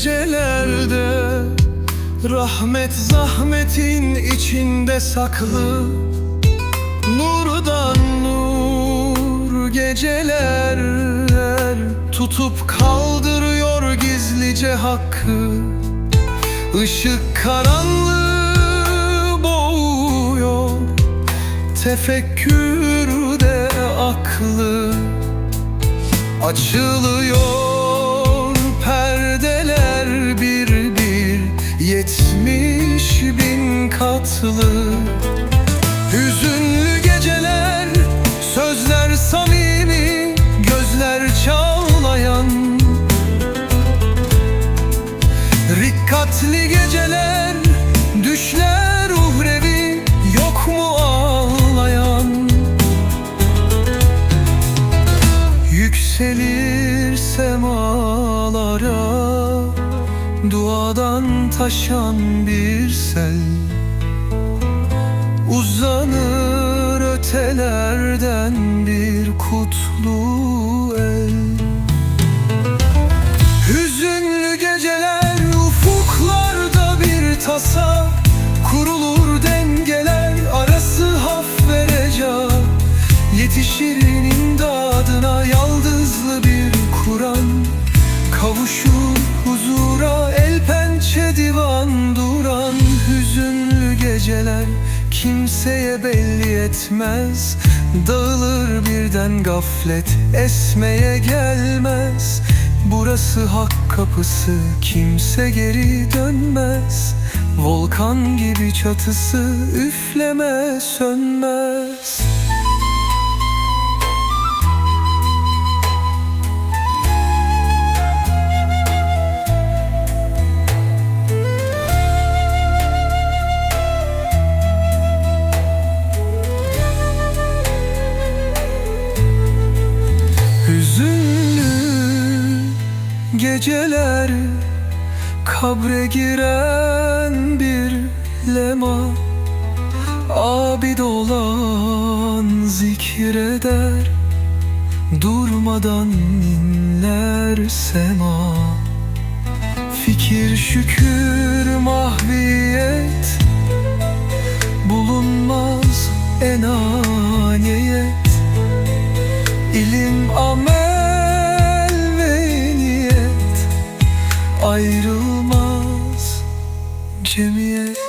gecelerde Rahmet zahmetin içinde saklı. Nurdan nur geceler Tutup kaldırıyor gizlice hakkı. Işık karanlığı boğuyor Tefekkürde aklı. Açılıyor bin katlı Hüzünlü geceler Sözler samimi Gözler çağlayan. Rikkatli geceler Düşler uhrevi Yok mu ağlayan? Yükselir semalara Duadan taşan bir sel Uzanır ötelerden bir kutlu el. Hüzünlü geceler ufuklarda bir tasa. Kurulur dengeler arası haf ve reca Yetişir imdadına yaldızlı bir Kur'an. Kavuşur kimseye belli etmez. Dağılır birden gaflet esmeye gelmez. Burası hak kapısı kimse geri dönmez. Volkan gibi çatısı üfleme sönmez geceler Kabre giren bir lema. Abid olan zikreder Durmadan inler sema. Fikir şükür mahviyet Bulunmaz enaniyet. İlim, amel Ayrılmaz cemiyet